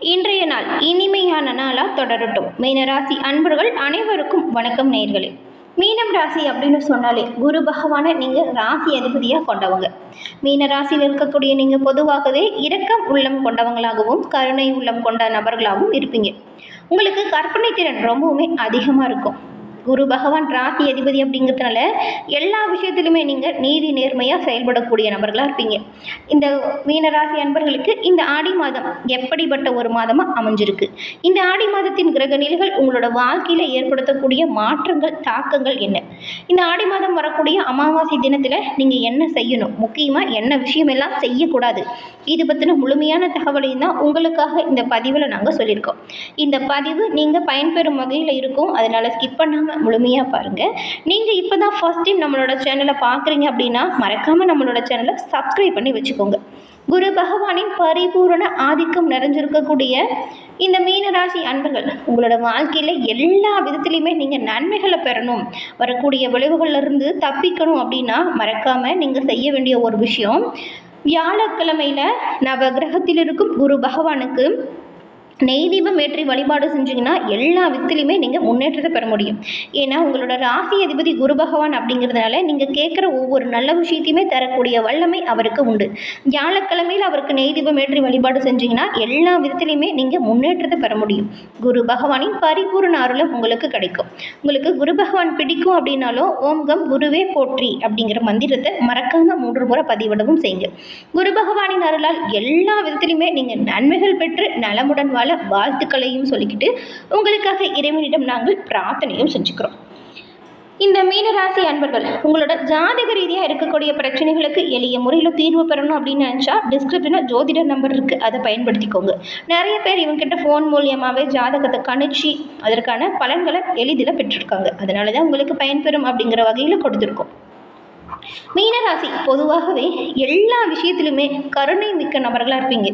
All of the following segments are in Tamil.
இன்றைய நாள் இனிமையான நாளாக தொடரட்டும். மீனராசி அன்பர்கள் அனைவருக்கும் வணக்கம் நேர்களே மீனம் ராசி அப்படின்னு சொன்னாலே குரு பகவானை நீங்கள் ராசி அதிபதியாக கொண்டவங்க. மீன ராசியில் இருக்கக்கூடிய நீங்கள் பொதுவாகவே இரக்கம் உள்ளம் கொண்டவங்களாகவும் கருணை உள்ளம் கொண்ட நபர்களாகவும் இருப்பீங்க. உங்களுக்கு கற்பனை திறன் ரொம்பவுமே அதிகமாக இருக்கும். குரு பகவான் ராசி அதிபதி அப்படிங்கிறதுனால எல்லா விஷயத்திலுமே நீங்கள் நீதி நேர்மையாக செயல்படக்கூடிய நபர்களாக இருப்பீங்க. இந்த மீனராசி அன்பர்களுக்கு இந்த ஆடி மாதம் எப்படிப்பட்ட ஒரு மாதமாக அமைஞ்சிருக்கு? இந்த ஆடி மாதத்தின் கிரக நிலைகள் உங்களோட வாழ்க்கையில் ஏற்படுத்தக்கூடிய மாற்றங்கள் தாக்கங்கள் என்ன? இந்த ஆடி மாதம் வரக்கூடிய அமாவாசை தினத்தில் நீங்கள் என்ன செய்யணும்? முக்கியமாக என்ன விஷயம் எல்லாம் செய்யக்கூடாது? இது பற்றின முழுமையான தகவலையும் தான் உங்களுக்காக இந்த பதிவில் நாங்கள் சொல்லியிருக்கோம். இந்த பதிவு நீங்கள் பயன்பெறும் வகையில் இருக்கும். அதனால் ஸ்கிப் பண்ணாமல் முழுமையாக பாருங்கள் நீங்கள் இப்போ தான் ஃபஸ்ட் டைம் நம்மளோட சேனலை பார்க்குறீங்க அப்படின்னா மறக்காமல் நம்மளோட சேனலை சப்ஸ்கிரைப் பண்ணி வச்சுக்கோங்க. குரு பகவானின் பரிபூரண ஆதிக்கம் நிறைஞ்சிருக்கக்கூடிய இந்த மீனராசி அன்பர்கள் உங்களோட வாழ்க்கையில் எல்லா விதத்துலையுமே நீங்கள் நன்மைகளை பெறணும். வரக்கூடிய விளைவுகள்ல இருந்து தப்பிக்கணும் அப்படின்னா மறக்காமல் நீங்கள் செய்ய வேண்டிய ஒரு விஷயம் வியாழக்கிழமையில் நவகிரகத்தில் இருக்கும் குரு பகவானுக்கு நெய் தீபம் ஏற்றி வழிபாடு செஞ்சீங்கன்னா எல்லா விதத்துலையுமே நீங்கள் முன்னேற்றத்தை பெற முடியும். ஏன்னா உங்களோட ராசி அதிபதி குரு பகவான் அப்படிங்கிறதுனால நீங்கள் கேட்குற ஒவ்வொரு நல்ல விஷயத்தையுமே தரக்கூடிய வல்லமை அவருக்கு உண்டு. வியாழக்கிழமையில் அவருக்கு நெய் தீபம் ஏற்றி வழிபாடு செஞ்சீங்கன்னா எல்லா விதத்துலையுமே நீங்கள் முன்னேற்றத்தை பெற முடியும். குரு பகவானின் பரிபூர்ண அருளும் உங்களுக்கு கிடைக்கும். உங்களுக்கு குரு பகவான் பிடிக்கும் அப்படின்னாலும் ஓம்கம் குருவே போற்றி அப்படிங்கிற மந்திரத்தை மறக்காமல் மூன்று முறை பதிவிடவும் செய்யுங்க. குரு பகவானின் அருளால் எல்லா விதத்திலுமே நீங்கள் நன்மைகள் பெற்று நலமுடன் வாழ் வாழ்த்துக்களையும் சொல்லிக்கிட்டு உங்களுக்காக இறைவனிடம் நாங்கள் பிரார்த்தனையும் செஞ்சுக்கிறோம். இந்த மீனராசி அன்பர்கள் உங்களோட ஜாதக ரீதியாக இருக்கக்கூடிய பிரச்சனைகளுக்கு எளிய முறையில் தீர்வு பெறணும் அப்படின்னு நினச்சா டிஸ்கிரிப்ஷனில் ஜோதிடர் நம்பர் இருக்குது அதை பயன்படுத்திக்கோங்க. நிறைய பேர் இவங்ககிட்ட ஃபோன் மூலியமாகவே ஜாதகத்தை கணிச்சு அதற்கான பலன்களை எளிதில் பெற்றிருக்காங்க. அதனால தான் உங்களுக்கு பயன்பெறும் அப்படிங்கிற வகையில் கொடுத்துருக்கோம். மீனராசி பொதுவாகவே எல்லா விஷயத்திலுமே கருணை மிக்க நபர்களாக இருப்பீங்க.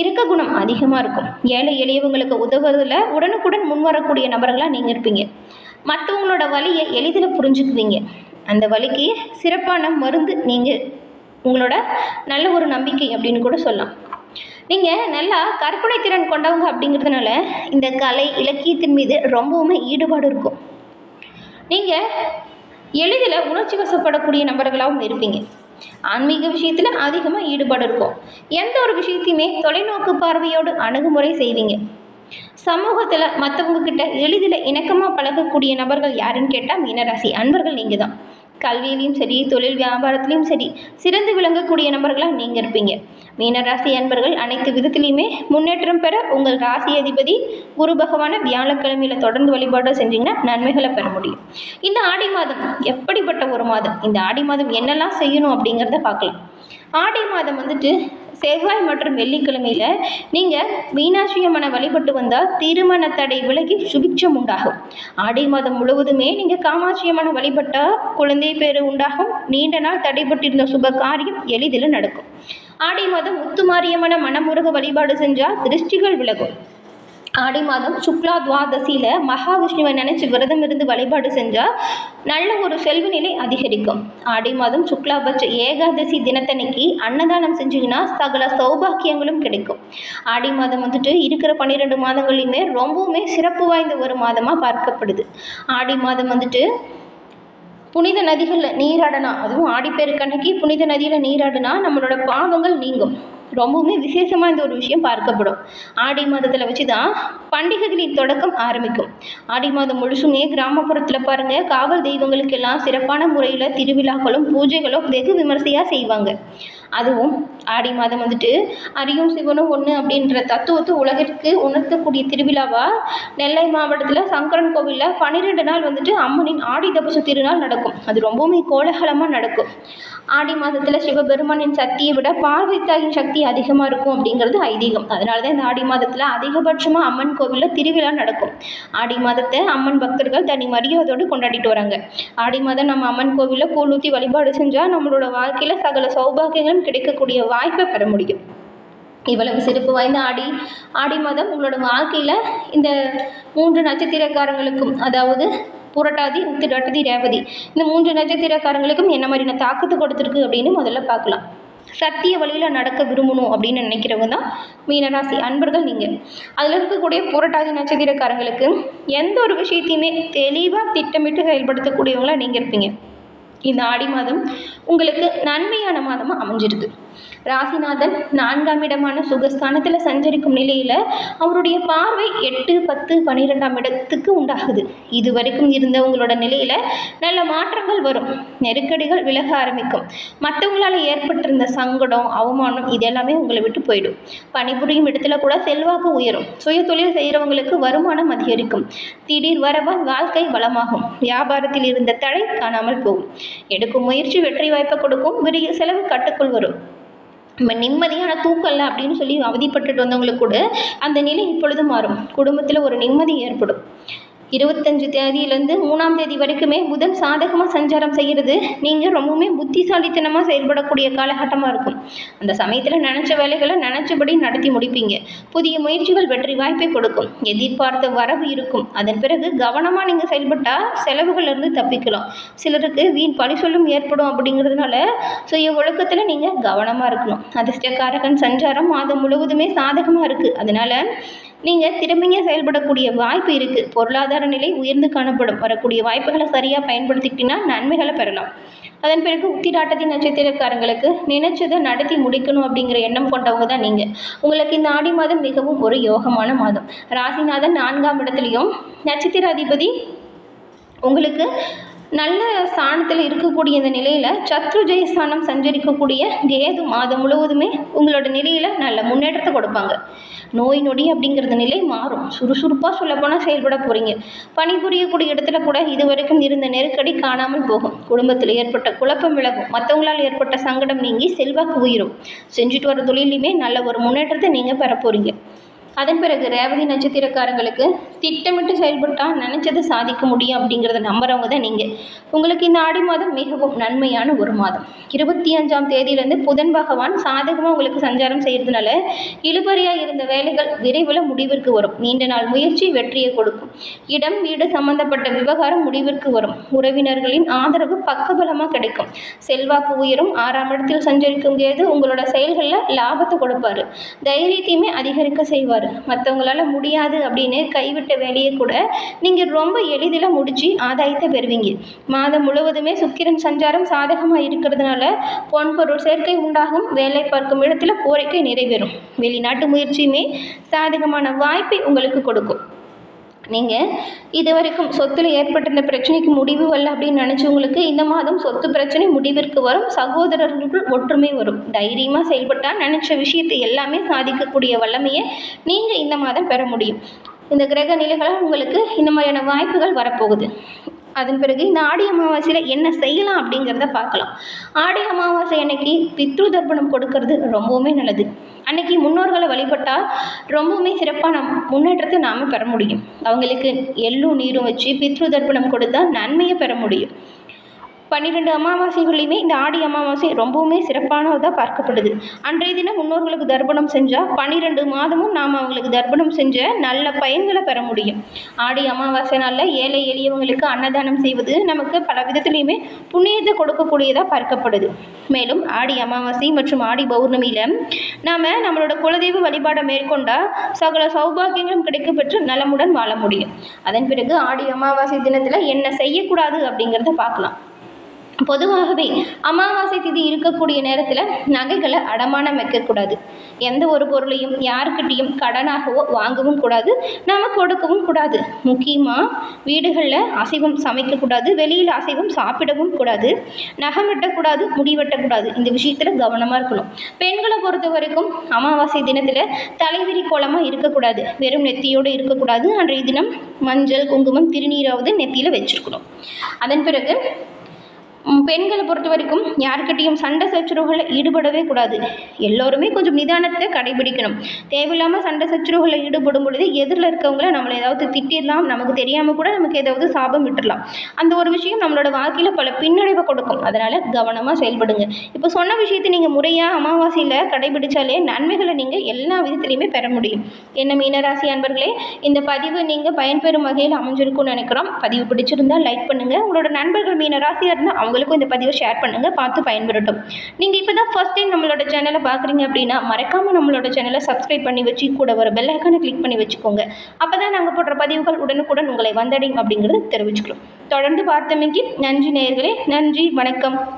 இருக்க குணம் அதிகமாக இருக்கும். ஏழை எளியவங்களுக்கு உதவுறதுல உடனுக்குடன் முன்வரக்கூடிய நபர்களாக நீங்கள் இருப்பீங்க. மற்றவங்களோட வழியை எளிதில் புரிஞ்சுக்குவீங்க. அந்த வழிக்கு சிறப்பான மருந்து நீங்கள் உங்களோட நல்ல ஒரு நம்பிக்கை அப்படின்னு கூட சொல்லலாம். நீங்கள் நல்லா கற்பனை திறன் கொண்டவங்க அப்படிங்கிறதுனால இந்த கலை இலக்கியத்தின் மீது ரொம்பவுமே ஈடுபாடு இருக்கும். நீங்கள் எளிதில் உணர்ச்சி வசப்படக்கூடிய நபர்களாகவும் இருப்பீங்க. ஆன்மீக விஷயத்தில் அதிகமாக ஈடுபாடு இருக்கும். எந்த ஒரு விஷயத்தையுமே தொலைநோக்கு பார்வையோடு அணுகுமுறை செய்வீங்க. சமூகத்தில் மற்றவங்க கிட்ட எளிதில் இணக்கமாக பழகக்கூடிய நபர்கள் யாருன்னு கேட்டால் மீனராசி. அன்பர்கள் நீங்கள் தான் கல்வியிலையும் சரி தொழில் வியாபாரத்துலேயும் சரி சிறந்து விளங்கக்கூடிய நபர்களாக நீங்கள் இருப்பீங்க. மீனராசி அன்பர்கள் அனைத்து விதத்துலேயுமே முன்னேற்றம் பெற உங்கள் ராசி அதிபதி குரு பகவான வியாழக்கிழமையில் தொடர்ந்து வழிபாடு செஞ்சீங்கன்னா நன்மைகளை பெற முடியும். இந்த ஆடி மாதம் எப்படிப்பட்ட ஒரு மாதம்? இந்த ஆடி மாதம் என்னெல்லாம் செய்யணும் அப்படிங்கிறத பார்க்கலாம். ஆடி மாதம் வந்துட்டு செவ்வாய் மற்றும் வெள்ளிக்கிழமையில் நீங்கள் மீனாட்சி அம்மனை வழிபட்டு வந்தால் திருமண தடை விலகி சுபிட்சம் உண்டாகும். ஆடி மாதம் முழுவதுமே நீங்கள் காமாட்சி அம்மனை வழிபட்டால் குழந்தை பேரு உண்டாகும். நீண்ட நாள் தடைப்பட்டிருந்த சுப காரியம் எளிதில் நடக்கும். ஆடி மாதம் முத்துமாரியம்மனை மனமுருக வழிபாடு செஞ்சால் திருஷ்டிகள் விலகும். ஆடி மாதம் சுக்லா துவாதசியில் மகாவிஷ்ணுவை நினச்சி விரதம் இருந்து வழிபாடு செஞ்சால் நல்ல ஒரு செல்வ நிலை அதிகரிக்கும். ஆடி மாதம் சுக்லாபட்ச ஏகாதசி தினத்தன்னைக்கு அன்னதானம் செஞ்சிங்கன்னா சகல சௌபாக்கியங்களும் கிடைக்கும். ஆடி மாதம் வந்துட்டு இருக்கிற பன்னிரெண்டு மாதங்களையுமே ரொம்பவுமே சிறப்பு வாய்ந்த ஒரு மாதமாக பார்க்கப்படுது. ஆடி மாதம் வந்துட்டு புனித நதிகளில் நீராடினா அதுவும் ஆடிப்பெருக்கன்னைக்கு புனித நதியில் நீராடினா நம்மளோட பாவங்கள் நீங்கும். ரொம்பவுமே விசேஷமாக இந்த ஒரு விஷயம் பார்க்கப்படும். ஆடி மாதத்தில் வச்சு தான் பண்டிகைகளின் தொடக்கம் ஆரம்பிக்கும். ஆடி மாதம் முழுசுமே கிராமப்புறத்தில் பாருங்கள் காவல் தெய்வங்களுக்கெல்லாம் சிறப்பான முறையில் திருவிழாக்களும் பூஜைகளும் வெகு விமர்சையாக செய்வாங்க. அதுவும் ஆடி மாதம் வந்துட்டு அரியும் சிவனும் ஒன்று அப்படின்ற தத்துவத்தை உலகிற்கு உணர்த்தக்கூடிய திருவிழாவாக நெல்லை மாவட்டத்தில் சங்கரன் கோவிலில் பன்னிரெண்டு நாள் வந்துட்டு அம்மனின் ஆடி தபசு திருநாள் நடக்கும். அது ரொம்பவுமே கோலாகலமாக நடக்கும். ஆடி மாதத்தில் சிவபெருமானின் சக்தியை விட பார்வை தாயின் சக்தி அதிகமாக இருக்கும் அப்படிங்கிறது ஐதீகம். அதனால தான் இந்த ஆடி மாதத்தில் அதிகபட்சமாக அம்மன் கோவிலில் திருவிழா நடக்கும். ஆடி மாதத்தை அம்மன் பக்தர்கள் தனி மரியாதையோடு கொண்டாடிட்டு வராங்க. ஆடி மாதம் நம்ம அம்மன் கோவிலில் கூழ் ஊற்றி வழிபாடு செஞ்சால் நம்மளோட வாழ்க்கையில் சகல சௌபாகியங்களும் கிடைக்கக்கூடிய வாய்ப்பை பெற முடியும். இவ்வளவு சிறப்பு வாய்ந்த ஆடி ஆடி மாதம் உங்களோட வாழ்க்கையில் இந்த மூன்று நட்சத்திரக்காரங்களுக்கும் அதாவது புரட்டாதி உத்திரட்டாதி ரேவதி இந்த மூன்று நட்சத்திரக்காரங்களுக்கும் என்ன மாதிரியான தாக்கத்தை கொடுத்துருக்கு அப்படின்னு முதல்ல பார்க்கலாம். சத்திய வழியில் நடக்க விரும்பணும் அப்படின்னு நினைக்கிறவங்க தான் மீனராசி அன்பர்கள் நீங்கள் அதில் இருக்கக்கூடிய புரட்டாதி நட்சத்திரக்காரங்களுக்கு எந்த ஒரு விஷயத்தையுமே தெளிவாக திட்டமிட்டு செயல்படுத்தக்கூடியவங்களாக நீங்கள் இருப்பீங்க. இந்த ஆடி மாதம் உங்களுக்கு நன்மையான மாதமாக அமைஞ்சிருக்கு. ராசிநாதன் நான்காம் இடமான சுகஸ்தானத்தில் சஞ்சரிக்கும் நிலையில் அவருடைய பார்வை எட்டு பத்து பன்னிரெண்டாம் இடத்துக்கு உண்டாகுது. இது வரைக்கும் இருந்த உங்களோட நிலையில் நல்ல மாற்றங்கள் வரும். நெருக்கடிகள் விலக ஆரம்பிக்கும். மற்றவங்களால் ஏற்பட்டிருந்த சங்கடம் அவமானம் இது எல்லாமே உங்களை விட்டு போயிடும். பணிபுரியும் இடத்துல கூட செல்வாக்கு உயரும். சுய தொழில் செய்கிறவங்களுக்கு வருமானம் அதிகரிக்கும். திடீர் வரவால் வாழ்க்கை வளமாகும். வியாபாரத்தில் இருந்த தடை காணாமல் போகும். எடுக்கும் முயற்சி வெற்றி வாய்ப்பை கொடுக்கும். விரிய செலவு கட்டுக்குள் வரும். நம்ம நிம்மதியான தூக்கம் இல்லை அப்படின்னு சொல்லி அவதிப்பட்டுட்டு வந்தவங்களுக்கு கூட அந்த நிலை இப்பொழுது மாறும். குடும்பத்தில் ஒரு நிம்மதி ஏற்படும். இருபத்தஞ்சு தேதியிலேருந்து மூணாம் தேதி வரைக்குமே புதன் சாதகமாக சஞ்சாரம் செய்கிறது. நீங்கள் ரொம்பவுமே புத்திசாலித்தனமாக செயல்படக்கூடிய காலகட்டமாக இருக்கும். அந்த சமயத்தில் நினச்ச வேலைகளை நினச்சபடி நடத்தி முடிப்பீங்க. புதிய முயற்சிகள் வெற்றி வாய்ப்பை கொடுக்கும். எதிர்பார்த்த வரவு இருக்கும். அதன் பிறகு கவனமாக நீங்கள் செயல்பட்டால் செலவுகளிலிருந்து தப்பிக்கலாம். சிலருக்கு வீண் பழி சொல்லும் ஏற்படும் அப்படிங்கிறதுனால சுய ஒழுக்கத்தில் நீங்கள் கவனமாக இருக்கணும். அதிர்ஷ்டக்காரகன் சஞ்சாரம் மாதம் முழுவதுமே சாதகமாக இருக்குது அதனால் நீங்கள் திறமையாக செயல்படக்கூடிய வாய்ப்பு இருக்குது பொருளாதார நிலை உயர்ந்து காணப்படும். வரக்கூடிய வாய்ப்புகளை சரியாக பயன்படுத்திக்கிட்டீங்கன்னா நன்மைகளை பெறலாம். அதன் பிறகு உத்திராட்டத்தின் நட்சத்திரக்காரங்களுக்கு நினைச்சதை நடத்தி முடிக்கணும் அப்படிங்கிற எண்ணம் கொண்டவங்க தான் நீங்கள் உங்களுக்கு இந்த ஆடி மாதம் மிகவும் ஒரு யோகமான மாதம். ராசிநாதன் நான்காம் இடத்துலையும் நட்சத்திர அதிபதி உங்களுக்கு நல்ல ஸ்தானத்தில் இருக்கக்கூடிய இந்த நிலையில் சத்ரு ஜெயஸ்தானம் சஞ்சரிக்கக்கூடிய கேது மாதம் முழுவதுமே உங்களோட நிலையில் நல்ல முன்னேற்றத்தை கொடுப்பாங்க. நோய் நொடி அப்படிங்கிறது நிலை மாறும். சுறுசுறுப்பாக சொல்லப்போனால் செயல்பட போகிறீங்க பணிபுரியக்கூடிய இடத்துல கூட இது வரைக்கும் இருந்த நெருக்கடி காணாமல் போகும். குடும்பத்தில் ஏற்பட்ட குழப்பம் விலகும். மற்றவங்களால் ஏற்பட்ட சங்கடம் நீங்கி செல்வாக்கு உயிரும். செஞ்சுட்டு வர தொழிலையுமே நல்ல ஒரு முன்னேற்றத்தை நீங்கள் பெற போகிறீங்க அதன் பிறகு ரேவதி நட்சத்திரக்காரங்களுக்கு திட்டமிட்டு செயல்பட்டால் நினச்சதை சாதிக்க முடியும் அப்படிங்கிறத நம்புறவங்க தான் நீங்கள் உங்களுக்கு இந்த ஆடி மாதம் மிகவும் நன்மையான ஒரு மாதம். இருபத்தி அஞ்சாம் தேதியிலேருந்து புதன் பகவான் சாதகமாக உங்களுக்கு சஞ்சாரம் செய்கிறதுனால இழுபறியாக இருந்த வேலைகள் விரைவில் முடிவிற்கு வரும். நீண்ட நாள் முயற்சி வெற்றியை கொடுக்கும். இடம் வீடு சம்பந்தப்பட்ட விவகாரம் முடிவிற்கு வரும். உறவினர்களின் ஆதரவு பக்கபலமாக கிடைக்கும். செல்வாக்கு உயரும். ஆறாம் இடத்தில் சஞ்சரிக்கும் கேது உங்களோட செயல்களில் லாபத்தை கொடுப்பார். தைரியத்தையுமே அதிகரிக்க செய்வார். மற்றவங்களால முடியாது அப்படின்னு கைவிட்ட வேலையை கூட நீங்கள் ரொம்ப எளிதில் முடித்து ஆதாயத்தை பெறுவீங்க. மாதம் முழுவதுமே சுக்கிரன் சஞ்சாரம் சாதகமாக இருக்கிறதுனால பொன்பொருள் சேர்க்கை உண்டாகும். வேலை பார்க்கும் இடத்துல கோரிக்கை நிறைவேறும். வெளிநாட்டு முயற்சியுமே சாதகமான வாய்ப்பை உங்களுக்கு கொடுக்கும். நீங்கள் இது வரைக்கும் சொத்தில் ஏற்பட்டிருந்த பிரச்சனைக்கு முடிவு வரல அப்படின்னு நினச்சவங்களுக்கு இந்த மாதம் சொத்து பிரச்சனை முடிவிற்கு வரும். சகோதரர்களுக்குள் ஒற்றுமை வரும். தைரியமாக செயல்பட்டால் நினச்ச விஷயத்தை எல்லாமே சாதிக்கக்கூடிய வல்லமையை நீங்கள் இந்த மாதம் பெற முடியும். இந்த கிரக நிலைகளால் உங்களுக்கு இந்த மாதிரியான வாய்ப்புகள் வரப்போகுது. அதன் பிறகு இந்த ஆடி அமாவாசையில் என்ன செய்யலாம் அப்படிங்கிறத பார்க்கலாம். ஆடி அமாவாசை அன்னைக்கு பித்ரு தர்ப்பணம் கொடுக்கறது ரொம்பவுமே நல்லது. அன்னைக்கு முன்னோர்களை வழிபட்டால் ரொம்பவுமே சிறப்பான முன்னேற்றத்தை நாம் பெற முடியும். அவங்களுக்கு எள்ளும் நீரும் வச்சு பித்ரு தர்ப்பணம் கொடுத்தா நன்மையை பெற முடியும். பன்னிரெண்டு அமாவாசைகளையுமே இந்த ஆடி அமாவாசை ரொம்பவுமே சிறப்பானதாக பார்க்கப்படுது. அன்றைய தினம் முன்னோர்களுக்கு தர்ப்பணம் செஞ்சால் பன்னிரெண்டு மாதமும் நாம் அவங்களுக்கு தர்ப்பணம் செஞ்ச நல்ல பயன்களை பெற முடியும். ஆடி அமாவாசை நாளில் ஏழை எளியவங்களுக்கு அன்னதானம் செய்வது நமக்கு பல விதத்துலையுமே புண்ணியத்தை கொடுக்கக்கூடியதாக பார்க்கப்படுது. மேலும் ஆடி அமாவாசை மற்றும் ஆடி பௌர்ணமியில் நாம் நம்மளோட குலதெய்வ வழிபாடை மேற்கொண்டால் சகல சௌபாகியங்களும் கிடைக்கப்பெற்று நலமுடன் வாழ முடியும். அதன் பிறகு ஆடி அமாவாசை தினத்தில் என்ன செய்யக்கூடாது அப்படிங்கிறத பார்க்கலாம். பொதுவாகவே அமாவாசை திதி இருக்கக்கூடிய நேரத்தில் நகைகளை அடமானம் வைக்கக்கூடாது. எந்த ஒரு பொருளையும் யாருக்கிட்டேயும் கடனாகவோ வாங்கவும் கூடாது நாம் கொடுக்கவும் கூடாது. முக்கியமாக வீடுகளில் அசைவம் சமைக்கக்கூடாது வெளியில் அசைவம் சாப்பிடவும் கூடாது நகம் வெட்டக்கூடாது முடி வெட்டக்கூடாது. இந்த விஷயத்தில் கவனமாக இருக்கணும். பெண்களை பொறுத்த வரைக்கும் அமாவாசை தினத்தில் தலைவிரி கோலமாக இருக்கக்கூடாது. வெறும் நெத்தியோடு இருக்கக்கூடாது. அன்றைய தினம் மஞ்சள் குங்குமம் திருநீராவது நெத்தியில் வச்சுருக்கணும். அதன் பிறகு பெண்களை பொறுத்த வரைக்கும் யாருக்கிட்டேயும் சண்டை சச்சரவுகளில் ஈடுபடவே கூடாது. எல்லோருமே கொஞ்சம் நிதானத்தை கடைபிடிக்கணும். தேவையில்லாமல் சண்டை சச்சரவுகளில் ஈடுபடும் பொழுது எதிரில் இருக்கவங்கள நம்மளை ஏதாவது திட்டிடலாம். நமக்கு தெரியாமல் கூட நமக்கு ஏதாவது சாபம் விட்டுடலாம். அந்த ஒரு விஷயம் நம்மளோட வாழ்க்கையில் பல பின்னடைவை கொடுக்கும். அதனால் கவனமாக செயல்படுங்க. இப்போ சொன்ன விஷயத்தை நீங்கள் முறையாக அமாவாசையில் கடைபிடிச்சாலே நன்மைகளை நீங்கள் எல்லா விதத்துலையுமே பெற முடியும். என்ன மீனராசி அன்பர்களே இந்த பதிவு நீங்கள் பயன்பெறும் வகையில் அமைஞ்சிருக்கும்னு நினைக்கிறோம். பதிவு பிடிச்சிருந்தால் லைக் பண்ணுங்கள் உங்களோட நண்பர்கள் மீனராசியாக இருந்தால் அவங்க அவங்களுக்கும் இந்த பதிவை ஷேர் பண்ணுங்கள் பார்த்து பயன்படட்டும் நீங்கள் இப்போ தான் ஃபர்ஸ்ட் டைம் நம்மளோட சேனலை பார்க்குறீங்க அப்படின்னா மறக்காமல் நம்மளோட சேனலை சப்ஸ்கிரைப் பண்ணி வச்சு கூட ஒரு பெல் ஐக்கானை கிளிக் பண்ணி வச்சுக்கோங்க. அப்போ தான் நாங்கள் போடுற பதிவுகள் உடனுக்குடன் உங்களை வந்தடையும் அப்படிங்கிறது தெரிவிச்சுக்கிறோம். தொடர்ந்து பார்த்தமைக்கு நன்றி நேயர்களே நன்றி வணக்கம்.